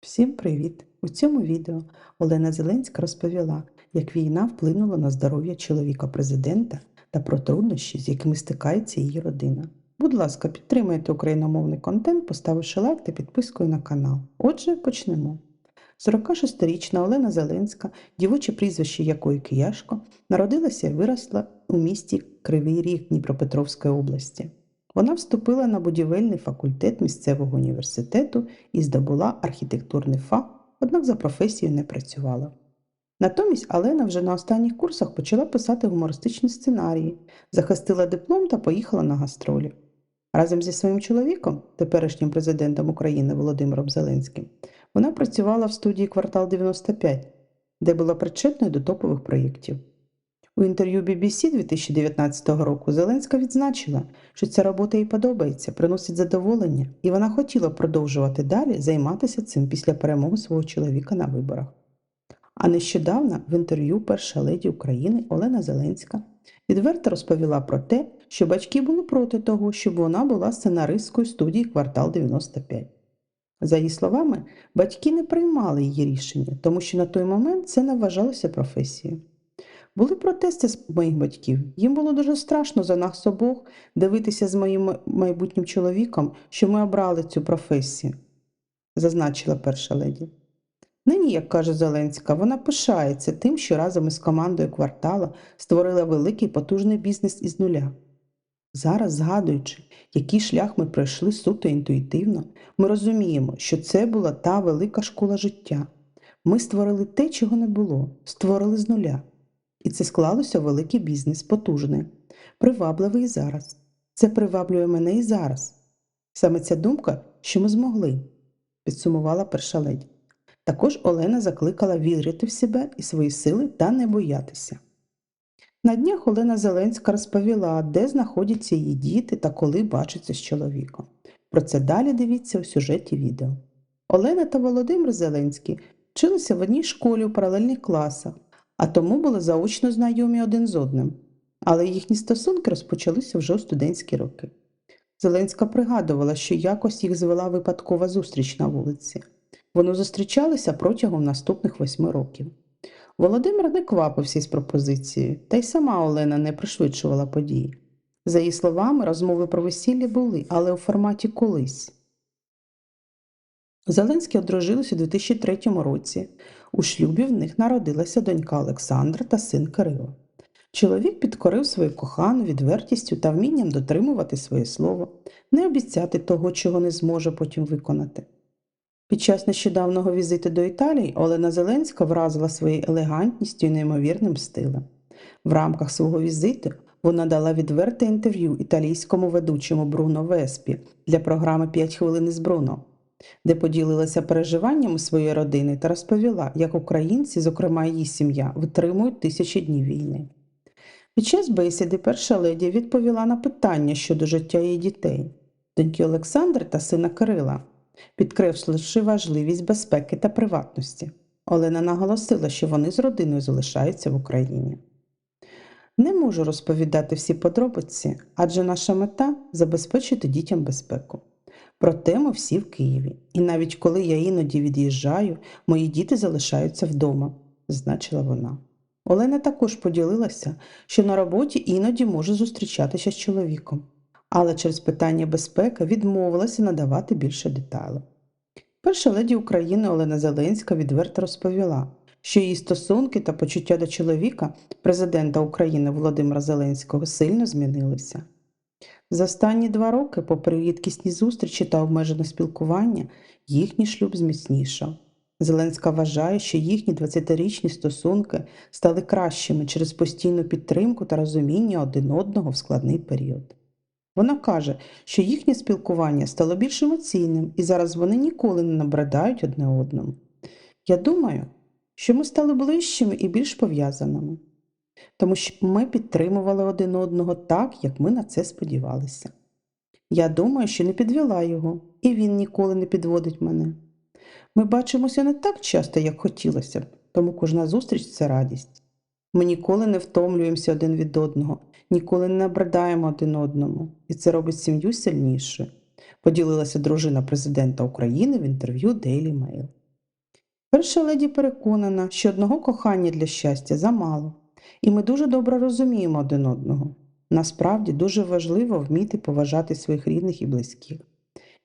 Всім привіт! У цьому відео Олена Зеленська розповіла, як війна вплинула на здоров'я чоловіка президента та про труднощі, з якими стикається її родина. Будь ласка, підтримайте україномовний контент, поставивши лайк та підпискою на канал. Отже, почнемо. 46-річна Олена Зеленська, дівоче прізвище якої Кияшко, народилася і виросла у місті Кривий Ріг Дніпропетровської області. Вона вступила на будівельний факультет місцевого університету і здобула архітектурний фах, однак за професією не працювала. Натомість Алена вже на останніх курсах почала писати гумористичні сценарії, захистила диплом та поїхала на гастролі. Разом зі своїм чоловіком, теперішнім президентом України Володимиром Зеленським, вона працювала в студії Квартал 95, де була причетною до топових проєктів. У інтерв'ю BBC 2019 року Зеленська відзначила, що ця робота їй подобається, приносить задоволення, і вона хотіла продовжувати далі займатися цим після перемоги свого чоловіка на виборах. А нещодавно в інтерв'ю перша леді України Олена Зеленська відверто розповіла про те, що батьки були проти того, щоб вона була сценаристкою студії Квартал 95. За її словами, батьки не приймали її рішення, тому що на той момент це не вважалося професією. Були протести з моїх батьків. Їм було дуже страшно за нас обох дивитися з моїм майбутнім чоловіком, що ми обрали цю професію, зазначила перша леді. Нині, як каже Зеленська, вона пишається тим, що разом із командою квартала створила великий потужний бізнес із нуля. Зараз, згадуючи, який шлях ми пройшли суто інтуїтивно, ми розуміємо, що це була та велика школа життя. Ми створили те, чого не було, створили з нуля. І це склалося великий бізнес, потужний, привабливий і зараз. Це приваблює мене і зараз. Саме ця думка, що ми змогли, підсумувала перша леді. Також Олена закликала вірити в себе і свої сили та не боятися. На днях Олена Зеленська розповіла, де знаходяться її діти та коли бачаться з чоловіком. Про це далі дивіться у сюжеті відео. Олена та Володимир Зеленський вчилися в одній школі у паралельних класах, а тому були заочно знайомі один з одним. Але їхні стосунки розпочалися вже у студентські роки. Зеленська пригадувала, що якось їх звела випадкова зустріч на вулиці. Вони зустрічалися протягом наступних восьми років. Володимир не квапився із пропозицією, та й сама Олена не пришвидшувала події. За її словами, розмови про весілля були, але у форматі колись. Зеленські одружилися у 2003 році. У шлюбі в них народилася донька Олександра та син Кирило. Чоловік підкорив свою кохану відвертістю та вмінням дотримувати своє слово, не обіцяти того, чого не зможе потім виконати. Під час нещодавнього візиту до Італії Олена Зеленська вразила своєю елегантністю і неймовірним стилем. В рамках свого візиту вона дала відверте інтерв'ю італійському ведучому Бруно Веспі для програми «5 хвилин із Бруно, де поділилася переживаннями своєї родини та розповіла, як українці, зокрема її сім'я, витримують тисячі днів війни. Під час бесіди перша леді відповіла на питання щодо життя її дітей, доньки Олександри та сина Кирила, підкресливши важливість безпеки та приватності. Олена наголосила, що вони з родиною залишаються в Україні. Не можу розповідати всі подробиці, адже наша мета забезпечити дітям безпеку. Проте ми всі в Києві, і навіть коли я іноді від'їжджаю, мої діти залишаються вдома, зазначила вона. Олена також поділилася, що на роботі іноді може зустрічатися з чоловіком, але через питання безпеки відмовилася надавати більше деталей. Перша леді України Олена Зеленська відверто розповіла, що її стосунки та почуття до чоловіка, президента України Володимира Зеленського, сильно змінилися. За останні два роки, попри рідкісні зустрічі та обмежене спілкування, їхній шлюб зміцнішав. Зеленська вважає, що їхні 20-річні стосунки стали кращими через постійну підтримку та розуміння один одного в складний період. Вона каже, що їхнє спілкування стало більш емоційним, і зараз вони ніколи не набридають одне одному. Я думаю, що ми стали ближчими і більш пов'язаними, тому що ми підтримували один одного так, як ми на це сподівалися. Я думаю, що не підвела його, і він ніколи не підводить мене. Ми бачимося не так часто, як хотілося б, тому кожна зустріч це радість. Ми ніколи не втомлюємося один від одного, ніколи не набридаємо один одному, і це робить сім'ю сильнішою, поділилася дружина президента України в інтерв'ю Daily Mail. Перша леді переконана, що одного кохання для щастя замало, і ми дуже добре розуміємо один одного. Насправді дуже важливо вміти поважати своїх рідних і близьких.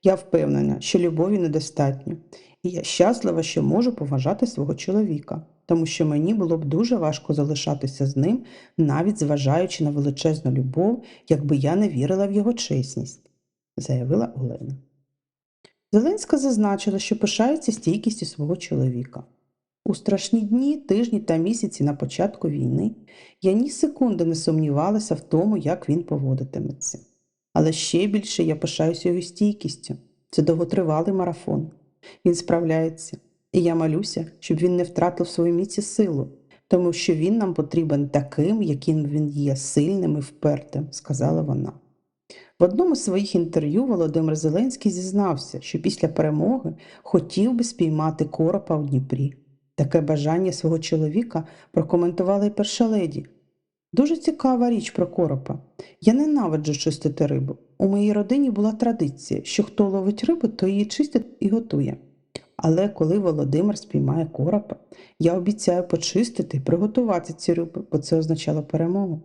Я впевнена, що любові недостатньо, і я щаслива, що можу поважати свого чоловіка, тому що мені було б дуже важко залишатися з ним, навіть зважаючи на величезну любов, якби я не вірила в його чесність, заявила Олена. Зеленська зазначила, що пишається стійкістю свого чоловіка. У страшні дні, тижні та місяці на початку війни я ні секунди не сумнівалася в тому, як він поводитиметься. Але ще більше я пишаюся його стійкістю. Це довготривалий марафон. Він справляється, і я молюся, щоб він не втратив свою міць і силу, тому що він нам потрібен таким, яким він є, сильним і впертим, сказала вона. В одному з своїх інтерв'ю Володимир Зеленський зізнався, що після перемоги хотів би спіймати коропа у Дніпрі. Таке бажання свого чоловіка прокоментувала і перша леді. Дуже цікава річ про коропа. Я ненавиджу чистити рибу. У моїй родині була традиція, що хто ловить рибу, то її чистить і готує. Але коли Володимир спіймає коропа, я обіцяю почистити і приготувати ці риби, бо це означало перемогу.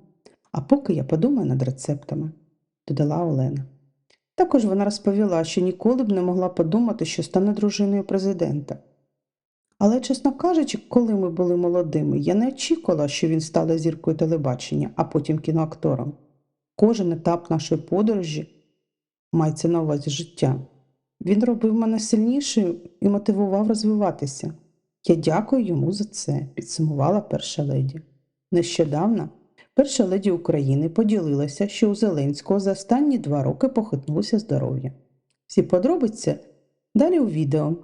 А поки я подумаю над рецептами, додала Олена. Також вона розповіла, що ніколи б не могла подумати, що стане дружиною президента. Але, чесно кажучи, коли ми були молодими, я не очікувала, що він стане зіркою телебачення, а потім кіноактором. Кожен етап нашої подорожі мається на увазі життя. Він робив мене сильнішою і мотивував розвиватися. Я дякую йому за це, підсумувала перша леді. Нещодавно перша леді України поділилася, що у Зеленського за останні два роки похитнулося здоров'я. Всі подробиці далі у відео.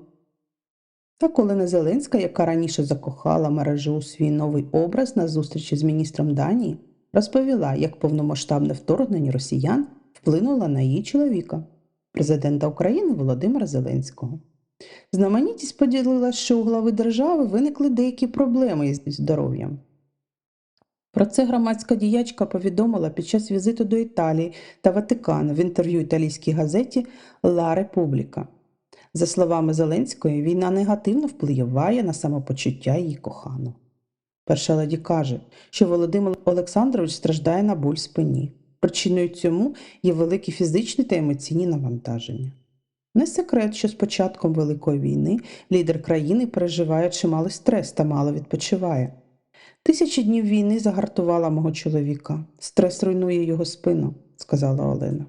Так Олена Зеленська, яка раніше закохала мережу у свій новий образ на зустрічі з міністром Данії, розповіла, як повномасштабне вторгнення росіян вплинуло на її чоловіка, президента України Володимира Зеленського. Знаменитість поділилася, що у глави держави виникли деякі проблеми із здоров'ям. Про це громадська діячка повідомила під час візиту до Італії та Ватикану в інтерв'ю італійській газеті Ла Републіка. За словами Зеленської, війна негативно впливає на самопочуття її коханого. Перша леді каже, що Володимир Олександрович страждає на боль спині. Причиною цьому є великі фізичні та емоційні навантаження. Не секрет, що з початком Великої війни лідер країни переживає чималий стрес та мало відпочиває. Тисячі днів війни загартувала мого чоловіка. Стрес руйнує його спину, сказала Олена.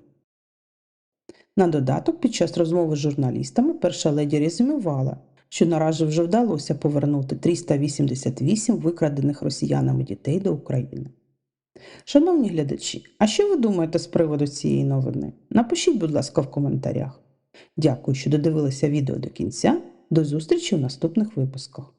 На додаток, під час розмови з журналістами, перша леді резюмувала, що наразі вже вдалося повернути 388 викрадених росіянами дітей до України. Шановні глядачі, а що ви думаєте з приводу цієї новини? Напишіть, будь ласка, в коментарях. Дякую, що додивилися відео до кінця. До зустрічі у наступних випусках.